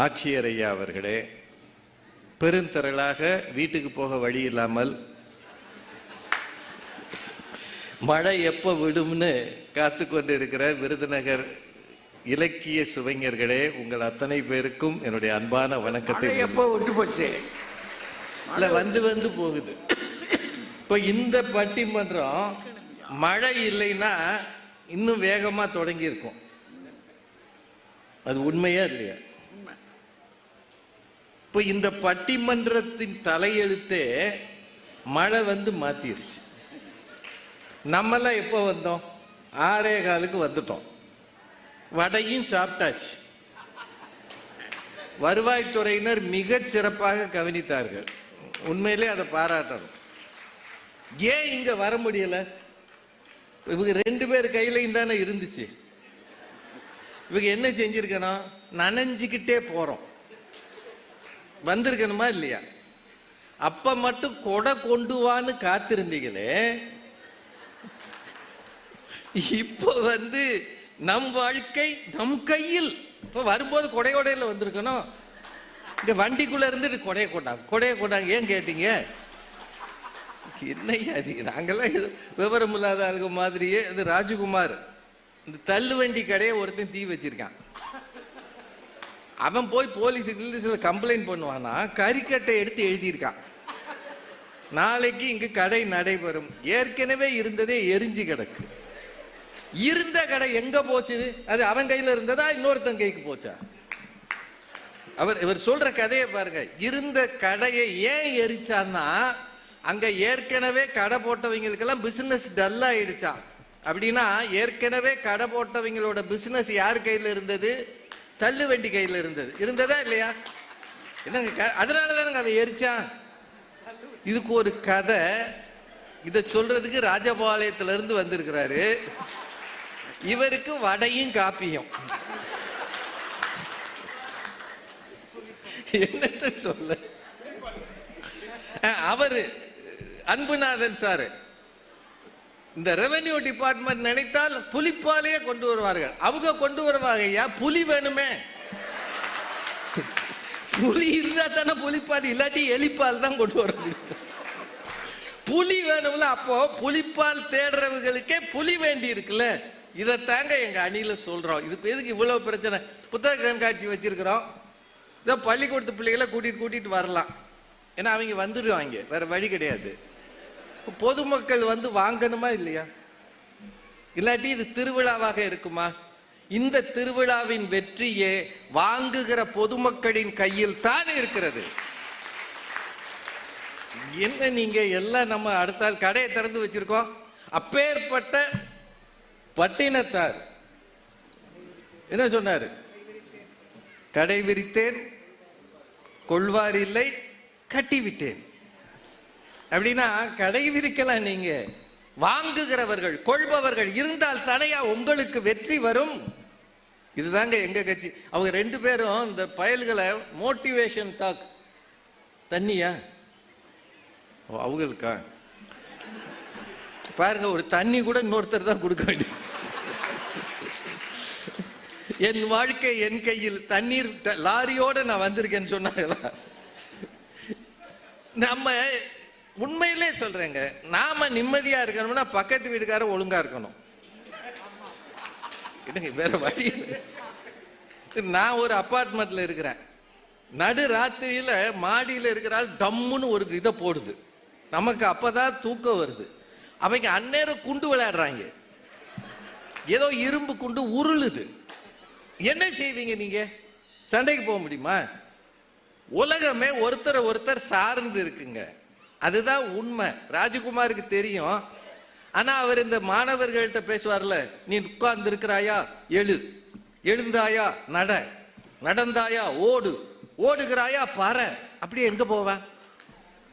ஆட்சியர் ஐயா அவர்களே பெருந்திரளாக வீட்டுக்கு போக வழி இல்லாமல் மழை எப்போ விடும்னு காத்து கொண்டு இருக்கிற விருதுநகர் இலக்கிய சுவைஞர்களே உங்கள் அத்தனை பேருக்கும் என்னுடைய அன்பான வணக்கத்தை எப்போ விட்டு போச்சு? இல்ல வந்து வந்து போகுது. இப்போ இந்த பட்டிமன்றம் மழை இல்லைன்னா இன்னும் வேகமா தொடங்கி இருக்கும் அது உண்மையா இல்லையா? இப்போ இந்த பட்டிமன்றத்தின் தலையெழுத்தே மழை வந்து மாத்திருச்சு. நம்மெல்லாம் எப்போ வந்தோம்? ஆறே காலுக்கு வந்துட்டோம். வடையும் சாப்பிட்டாச்சு. வருவாய்த்துறையினர் மிக சிறப்பாக கவனித்தார்கள். உண்மையிலே அதை பாராட்டணும். ஏன் இங்க வர முடியல? இவங்க ரெண்டு பேர் கையிலையும் தானே இருந்துச்சு. இவங்க என்ன செஞ்சிருக்கணும்? நனைஞ்சுக்கிட்டே போறோம். வந்திருக்கணுமா இல்லையா? அப்ப மட்டும் கொடை கொண்டு வான்னு காத்திருந்தீங்களே. இப்போ வந்து நம் வாழ்க்கை நம் கையில். இப்போ வரும்போது கொடையோடையில வந்திருக்கணும். இந்த வண்டிக்குள்ளே இருந்துட்டு கொடையை கொண்டாங்க. கொடையை கொண்டாங்க. ஏன் கேட்டீங்க? என்னையா அது நாங்கள்லாம் விவரம் இல்லாத ஆளுங்க மாதிரியே. இது ராஜகுமார். இந்த தள்ளு வண்டி கடையை ஒருத்தன் தீ வச்சிருக்கான். அவன் போய் போலீஸுக்கு சில கம்ப்ளைண்ட் பண்ணுவானா? கறிக்கட்டை எடுத்து எழுதியிருக்கான். நாளைக்கு இங்கு கடை நடைபெறும். ஏற்கனவே இருந்ததே எரிஞ்சு கிடக்கு. இருந்த கடை எங்க போச்சு? அது அவன் கையில இருந்ததா? இன்னொருத்தன் கைக்கு போச்சா? அவர் இவர் சொல்ற கதையை பாருங்க. இருந்த கடையை ஏன் எரிச்சான்னா அங்க ஏற்கனவே கடை போட்டவங்களுக்கெல்லாம் பிசினஸ் டல் ஆயிடுச்சா அப்படின்னா ஏற்கனவே கடை போட்டவங்களோட பிசினஸ் யார் கையில இருந்தது? தள்ளு வண்டி கையில இருந்தது. இருந்ததா இல்லையா? என்னங்க அதனால தானங்க அவன் எரிச்சான் இதுக்கு ஒரு கதை. இதை சொல்றதுக்கு ராஜபாளையத்திலிருந்து வந்திருக்கிறாரு. இவருக்கு வடையும் காப்பியும். என்னத்த சொல்ல? அவரு அன்புநாதன் சார். இந்த ரெவென்யூ டிபார்ட்மெண்ட் நினைத்தால் புலிப்பாலேயே கொண்டு வருவார்கள். அவங்க கொண்டு வருவாங்க ஐயா புலி வேணுமே. புலி இருந்தா தானே புலிப்பால் இல்லாட்டி எலிப்பால் தான் கொண்டு வர புலி வேணும்ல அப்போ புலிப்பால் தேடுறவங்களுக்கே புலி வேண்டி இருக்குல்ல. இதை தாங்க எங்க அணியில சொல்றோம். இதுக்கு எதுக்கு இவ்வளவு பிரச்சனை? புத்தக கண்காட்சி வச்சிருக்கிறோம். இதோ பள்ளிக்கூடத்து பிள்ளைகளை கூட்டிட்டு கூட்டிட்டு வரலாம். ஏன்னா அவங்க வந்துடுவாங்க வேற வழி கிடையாது. பொதுமக்கள் வந்து வாங்கணுமா இல்லையா? இல்லாட்டி இது திருவிழாவாக இருக்குமா? இந்த திருவிழாவின் வெற்றியே வாங்குகிற பொதுமக்களின் கையில் தான் இருக்கிறது. என்ன நீங்க எல்லாம் நம்ம அடுத்தால் கடையை திறந்து வச்சிருக்கோம். அப்பேற்பட்ட பட்டினத்தார். என்ன சொன்னாரு? கடை விரித்தேன் கொள்வார் இல்லை கட்டிவிட்டேன் அப்படின்னா கடையில் இருக்கலாம் நீங்க. வாங்குகிறவர்கள் கொள்பவர்கள் இருந்தால் தனையா உங்களுக்கு வெற்றி வரும். இதுதாங்க எங்க கட்சி. அவங்க ரெண்டு பேரும் இந்த பயல்களை மோட்டிவேஷன் டாக் தண்ணியா? அவங்களுக்கா? பாருங்க ஒரு தண்ணி கூட இன்னொருத்தர் தான் கொடுக்க வேண்டிய என் வாழ்க்கை என் கையில் தண்ணீர் லாரியோட நான் வந்திருக்கேன்னு சொன்னாங்களா? நம்ம உண்மையிலே சொல்றேங்க. நாம நிம்மதியா இருக்கணும்னா பக்கத்து வீட்டுக்காரர் ஒழுங்கா இருக்கணும். என்னங்க வேற வழி நான் ஒரு அப்பார்ட்மெண்ட்ல இருக்கிறேன். நடு ராத்திரியில மாடியில இருக்கிறாள் டம்முன்னு ஒரு இதை போடுது. நமக்கு அப்பதான் தூக்கம் வருது. அவங்க அந்நேரம் குண்டு விளையாடுறாங்க. ஏதோ இரும்பு குண்டு உருளுது. என்ன செய்வீங்க நீங்க? சண்டைக்கு போக முடியுமா? உலகமே ஒருத்தரை ஒருத்தர் சார்ந்து இருக்குங்க. அதுதான் உண்மை. ராஜகுமாருக்கு தெரியும். ஆனா அவர் இந்த மாணவர்கள்ட்ட பேசுவார்ல நீ உட்கார்ந்து இருக்கிறாயா எழு. எழுந்தாயா? நட. நடந்தாயா? ஓடு. ஓடுகிறாயா? பற அப்படியே எங்க போவா?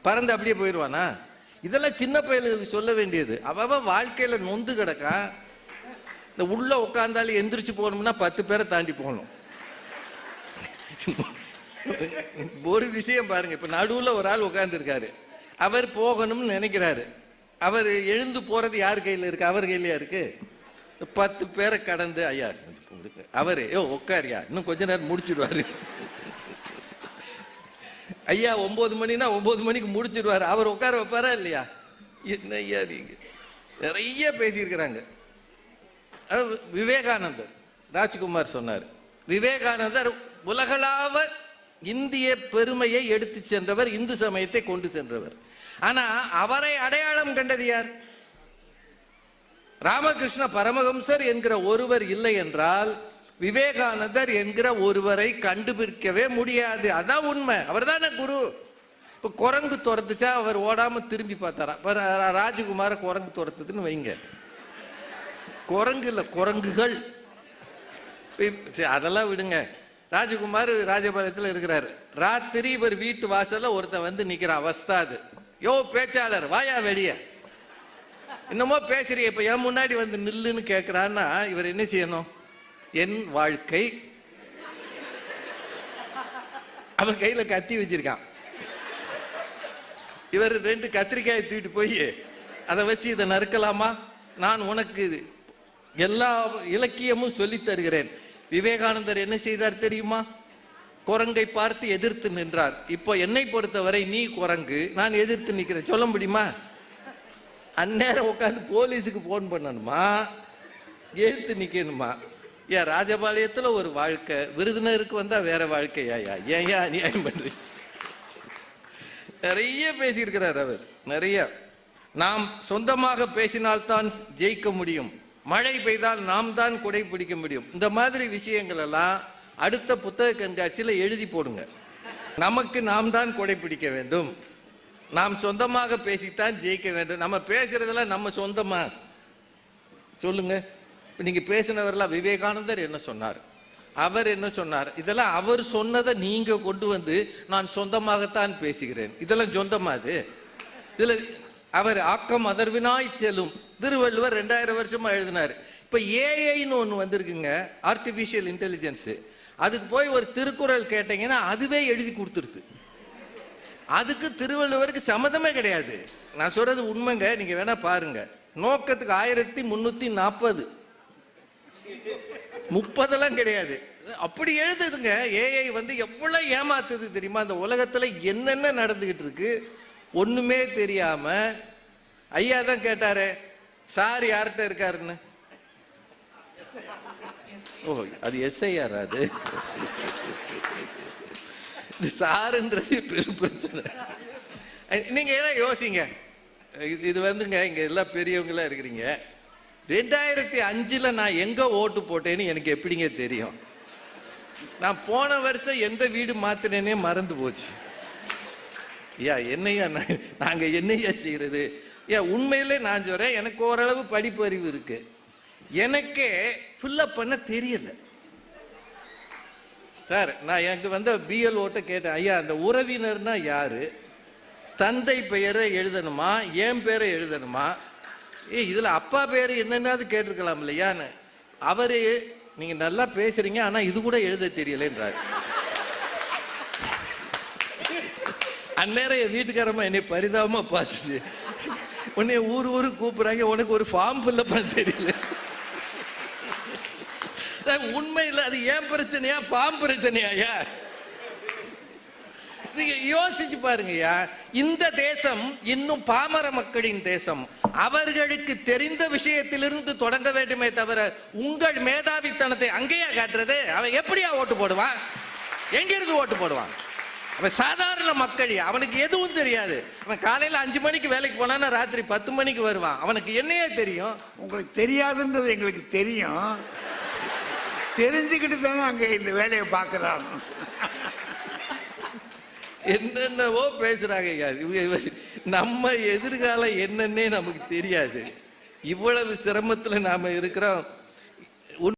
பறந்து அப்படியே போயிடுவானா இதெல்லாம் சின்ன பயலுக்கு சொல்ல வேண்டியது. அவ வாழ்க்கையில நொந்து கிடக்கா. இந்த உள்ள உட்காந்தாலும் எந்திரிச்சு போகணும்னா பத்து பேரை தாண்டி போகணும். ஒரு விஷயம் பாருங்க. இப்ப நடுவுல ஒரு ஆள் உட்கார்ந்துருக்காரு. அவர் போகணும்னு நினைக்கிறாரு. அவர் எழுந்து போறது யார் கையில் இருக்கு? அவர் கையிலயா இருக்கு? பத்து பேரை கடந்து ஐயா அவரு யோ உட்காரியா இன்னும் கொஞ்ச நேரம் முடிச்சிடுவாரு ஐயா ஒன்பது மணினா ஒன்பது மணிக்கு முடிச்சிடுவார் அவர் உட்கார வைப்பாரா இல்லையா? என்ன ஐயா நீங்க? நிறைய பேசியிருக்கிறாங்க. விவேகானந்தர் ராஜ்குமார் சொன்னார். விவேகானந்தர் உலகளாவ இந்திய பெருமையை எடுத்து சென்றவர் இந்து சமயத்தை கொண்டு சென்றவர். ஆனா அவரை அடையாளம் கண்டது யார்? ராமகிருஷ்ண பரமஹம்சர் என்கிற ஒருவர் இல்லை என்றால் விவேகானந்தர் என்கிற ஒருவரை கண்டுபிடிக்கவே முடியாது. அதான் உண்மை. அவர் தானே குரு? இப்போ குரங்கு துரத்துச்சா? அவர் ஓடாம திரும்பி பார்த்தாரா? ராஜகுமார குரங்கு துரத்துதுன்னு வைங்க. குரங்கு இல்லை குரங்குகள். அதெல்லாம் விடுங்க. ராஜகுமார் ராஜபாளையத்தில் இருக்கிறாரு. ராத்திரி இவர் வீட்டு வாசல்ல ஒருத்தன் வந்து நிக்கிறான். வஸ்தாது யோ பேச்சாளர் வாயா வெளிய. என்னமோ பேசுறிய இப்ப என் முன்னாடி வந்து நில்லுன்னு கேட்கிறான்னா இவர் என்ன செய்யணும்? என் வாழ்க்கை. அவன் கையில கத்தி வச்சிருக்கான். இவர் ரெண்டு கத்திரிக்காயை தூக்கிட்டு போய் அதை வச்சு இதை நறுக்கலாமா? நான் உனக்கு இது எல்லா இலக்கியமும் சொல்லி தருகிறேன். விவேகானந்தர் என்ன செய்தார் தெரியுமா? குரங்கை பார்த்து எதிர்த்து நின்றார். இப்போ என்னை பொறுத்தவரை நீ குரங்கு நான் எதிர்த்து நிற்கிறேன். சொல்ல முடியுமா? அந்நேரம் உட்காந்து போலீஸுக்கு ஃபோன் பண்ணணுமா? எதிர்த்து நிற்கணுமா ஏன் ராஜபாளையத்தில் ஒரு வாழ்க்கை விருதுநருக்கு வந்தால் வேற வாழ்க்கையா? ஏன் ஏன் அநியாயம் பண்ணுறீங்க நிறைய பேசியிருக்கிறார் அவர் நிறைய. நாம் சொந்தமாக பேசினால்தான் ஜெயிக்க முடியும். மழை பெய்தால் நாம் தான் குடை பிடிக்க முடியும். இந்த மாதிரி விஷயங்கள் எல்லாம் அடுத்த புத்தக கண்காட்சியில் எழுதி போடுங்க. நமக்கு நாம் தான் குடை பிடிக்க வேண்டும். நாம் சொந்தமாக பேசித்தான் ஜெயிக்க வேண்டும். நம்ம பேசுறதெல்லாம் நம்ம சொந்தமா? சொல்லுங்க. இப்ப நீங்க பேசினவரெல்லாம் விவேகானந்தர் என்ன சொன்னார்? அவர் என்ன சொன்னார்? இதெல்லாம் அவர் சொன்னதை நீங்க கொண்டு வந்து நான் சொந்தமாகத்தான் பேசுகிறேன். இதெல்லாம் சொந்தமா இது இதில் அவர் ஆக்கம் அதர்வினாய் செல்லும். திருவள்ளுவர் ரெண்டாயிரம் வருஷமா எழுதினார். இப்போ ஏஐன்னு ஒன்று வந்திருக்குங்க ஆர்டிஃபிஷியல் இன்டெலிஜென்ஸு அதுக்கு போய் ஒரு திருக்குறள் கேட்டீங்கன்னா அதுவே எழுதி கொடுத்துருது. அதுக்கு திருவள்ளுவருக்கு சம்மதமே கிடையாது. நான் சொல்றது உண்மைங்க நீங்க வேணா பாருங்க. நோக்கத்துக்கு ஆயிரத்தி முன்னூத்தி நாற்பது முப்பதெல்லாம் கிடையாது. அப்படி எழுதுதுங்க ஏஐ வந்து எவ்வளவு ஏமாத்துது தெரியுமா? அந்த உலகத்துல என்னென்ன நடந்துகிட்டு இருக்கு? ஒண்ணுமே தெரியாம ஐயா தான் கேட்டாரு சார் யார்கிட்ட இருக்காருன்னு? ஓ அது எஸ்ஐஆர் அது? சாருன்றது பெரும் பிரச்சனை. நீங்க எல்லாம் யோசிங்க. இது இது வந்துங்க இங்க எல்லாம் பெரியவங்களா இருக்கிறீங்க. ரெண்டாயிரத்தி அஞ்சுல நான் எங்க ஓட்டு போட்டேன்னு எனக்கு எப்படிங்க தெரியும்? நான் போன வருஷம் எந்த வீடு மாத்தினேனே மறந்து போச்சு. ஐயா என்னையா நா- நாங்க என்னையா செய்யறது? ஏன் உண்மையிலே நான் சொல்றேன் எனக்கு ஓரளவு படிப்பறிவு இருக்கு. எனக்கே ஃபில்லப் பண்ண தெரியல. சார் நான் எனக்கு வந்த பிஎல் ஓட்ட கேட்டேன் ஐயா அந்த உறவினர்னா யாரு? தந்தை பெயரை எழுதணுமா? என் பேரை எழுதணுமா? ஏ இதுல அப்பா பேர் என்னென்னாது கேட்டிருக்கலாம் இல்லையான்னு அவரு நீங்க நல்லா பேசுறீங்க ஆனா இது கூட எழுத தெரியலன்றாரு. அந்நேரம் என் வீட்டுக்காரம்மா என்னை பரிதாபமா பார்த்துச்சு. உன்னை ஊர் ஊர் கூப்பிடுறாங்க. உனக்கு ஒரு ஃபார்ம் ஃபில்லப் பண்ண தெரியல. உண்மையில் அது ஏன் பிரச்சனையா? ஃபார்ம் பிரச்சனையா நீங்க யோசிச்சு பாருங்கய்யா. இந்த தேசம் இன்னும் பாமர மக்களின் தேசம். அவர்களுக்கு தெரிந்த விஷயத்திலிருந்து தொடங்க வேண்டுமே தவிர உங்கள் மேதாவித்தனத்தை அங்கேயா காட்டுறது? அவன் எப்படியா ஓட்டு போடுவான்? எங்கிருந்து ஓட்டு போடுவான்? அவன் சாதாரண மக்கள் அவனுக்கு எதுவும் தெரியாது. அவன் காலையில அஞ்சு மணிக்கு வேலைக்கு போனான்னா ராத்திரி பத்து மணிக்கு வருவான். அவனுக்கு என்னையே தெரியும். உங்களுக்கு தெரியாதுன்றது எங்களுக்கு தெரியும். தெரிஞ்சுக்கிட்டு தானே அங்கே இந்த வேலையை பார்க்குறாங்க என்னென்னவோ இவ- நம்ம எதிர்காலம் என்னன்னே நமக்கு தெரியாது. இவ்வளவு சிரமத்துல நாம இருக்கிறோம்.